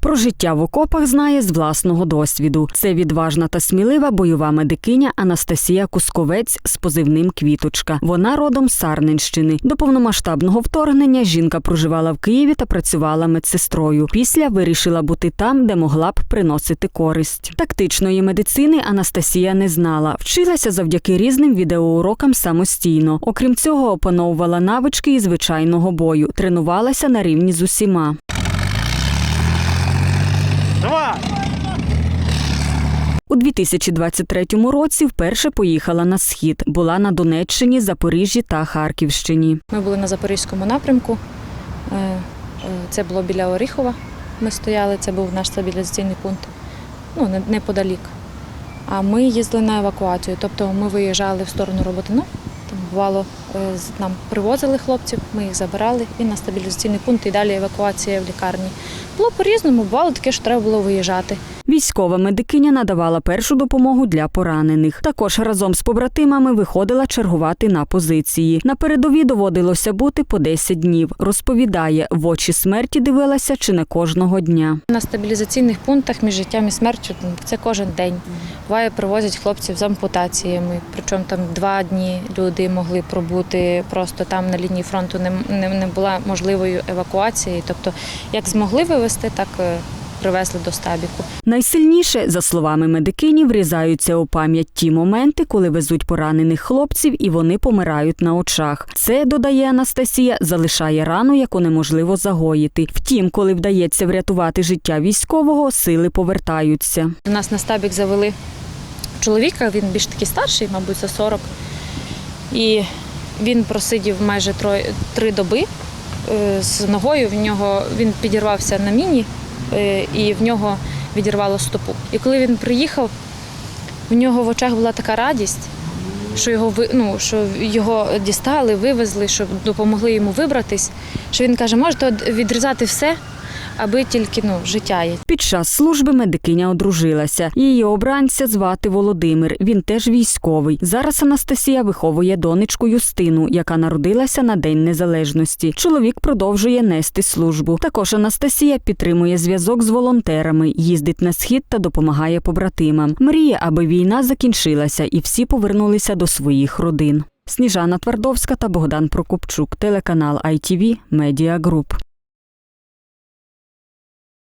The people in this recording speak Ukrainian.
Про життя в окопах знає з власного досвіду. Це відважна та смілива бойова медикиня Анастасія Кусковець з позивним Квіточка. Вона родом з Сарненщини. До повномасштабного вторгнення жінка проживала в Києві та працювала медсестрою. Після вирішила бути там, де могла б приносити користь. Тактичної медицини Анастасія не знала. Вчилася завдяки різним відеоурокам самостійно. Окрім цього, опановувала навички і звичайного бою, тренувалася на рівні з усіма. У 2023 році вперше поїхала на схід. Була на Донеччині, Запоріжжі та Харківщині. Ми були на Запорізькому напрямку. Е, е, Це було біля Оріхова. Ми стояли, це був наш стабілізаційний пункт, ну, неподалік. А ми їздили на евакуацію, тобто ми виїжджали в сторону Роботино. Там бувало, е, нам привозили хлопців, ми їх забирали і на стабілізаційний пункт, і далі евакуація в лікарні. Було по-різному, бувало таке, що треба було виїжджати. Військова медикиня надавала першу допомогу для поранених. Також разом з побратимами виходила чергувати на позиції. На передовій доводилося бути по 10 днів. Розповідає, в очі смерті дивилася чи не кожного дня. На стабілізаційних пунктах між життям і смертю ну, це кожен день. Буває, привозять хлопців з ампутаціями. Причому там два дні люди могли пробути просто там на лінії фронту. Не, не, не була можливою евакуації. Тобто, як змогли вивезти, так е, привезли до стабіку. Найсильніше, за словами медикині, врізаються у пам'ять ті моменти, коли везуть поранених хлопців і вони помирають на очах. Це, додає Анастасія, залишає рану, яку неможливо загоїти. Втім, коли вдається врятувати життя військового, сили повертаються. До нас на стабік завели чоловіка, він більш такий старший, мабуть, за 40. І він просидів майже три доби е, з ногою. В нього він підірвався на міні і в нього відірвало стопу. І коли він приїхав, в нього в очах була така радість, що його ну, що його дістали, вивезли, що допомогли йому вибратись. Що він каже, можете відрізати все, аби тільки ну, життя є. Під час служби медикиня одружилася. Її обранця звати Володимир. Він теж військовий. Зараз Анастасія виховує донечку Юстину, яка народилася на День Незалежності. Чоловік продовжує нести службу. Також Анастасія підтримує зв'язок з волонтерами, їздить на схід та допомагає побратимам. Мріє, аби війна закінчилася і всі повернулися до своїх родин. Сніжана Твардовська та Богдан Прокопчук, телеканал ITV Media Group.